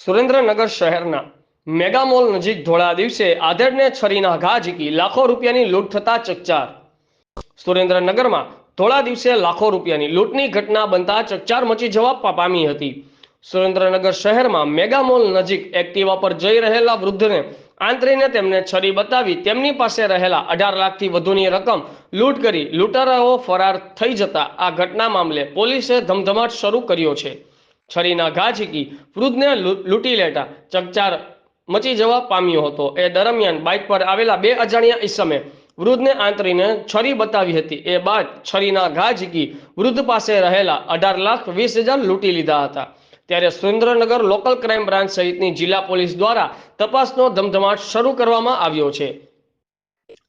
સુરેન્દ્રનગર શહેરના મેગામોલ નજીક ધોળા દિવસે આધેડને છરીના ઘા ઝીકી લાખો રૂપિયાની લૂંટ થતા ચકચાર. સુરેન્દ્રનગરમાં ધોળા દિવસે લાખો રૂપિયાની લૂંટની ઘટના બનતા ચકચાર મચી જવા પામી હતી. સુરેન્દ્રનગર શહેરમાં મેગામોલ નજીક એક્ટિવા પર જઈ રહેલા વૃદ્ધને આંતરીને તેમને છરી બતાવી તેમની પાસે રહેલા અઢાર લાખથી વધુની રકમ લૂંટ કરી લૂંટારાઓ ફરાર થઈ જતા આ ઘટના મામલે પોલીસે ધમધમાટ શરૂ કર્યો છે. છરીના ઘા ઝીકી વૃદ્ધને લૂંટી લેતા ચકચાર મચી જવા પામ્યો હતો. એ દરમિયાન બાઇક પર આવેલા બે અજાણ્યા ઈસમે વૃદ્ધને આંતરીને છરી બતાવી હતી. એ બાદ છરીના ઘા ઝીકી વૃદ્ધ પાસે રહેલા અઢાર લાખ વીસ હજાર લૂંટી લીધા હતા. ત્યારે સુરેન્દ્રનગર લોકલ ક્રાઇમ બ્રાન્ચ સહિતની જિલ્લા પોલીસ દ્વારા તપાસનો ધમધમાટ શરૂ કરવામાં આવ્યો છે.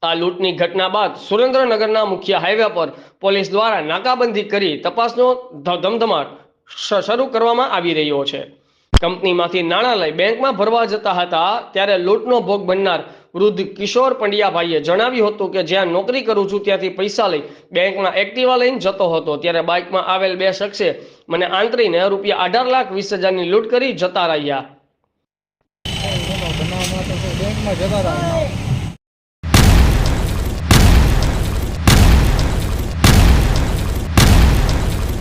આ લૂંટની ઘટના બાદ સુરેન્દ્રનગરના મુખ્ય હાઈવે પર પોલીસ દ્વારા નાકાબંધી કરી તપાસનો ધમધમાટ શરૂ કરવામાં આવી રહ્યો છે. કંપનીમાંથી નાણાં લઈ બેંકમાં ભરવા જતા હતા ત્યારે લૂંટનો ભોગ બનનાર વૃદ્ધ કિશોર પંડ્યાભાઈએ જણાવ્યું હતું કે જ્યાં નોકરી કરું છું ત્યાંથી પૈસા લઈ બેંકમાં એક્ટિવા લઈને જતો હતો. ત્યારે બાઇકમાં આવેલ બે શખ્સે મને આંતરીને રૂપિયા અઢાર લાખ વીસ હજારની લૂંટ કરી જતા રહ્યા.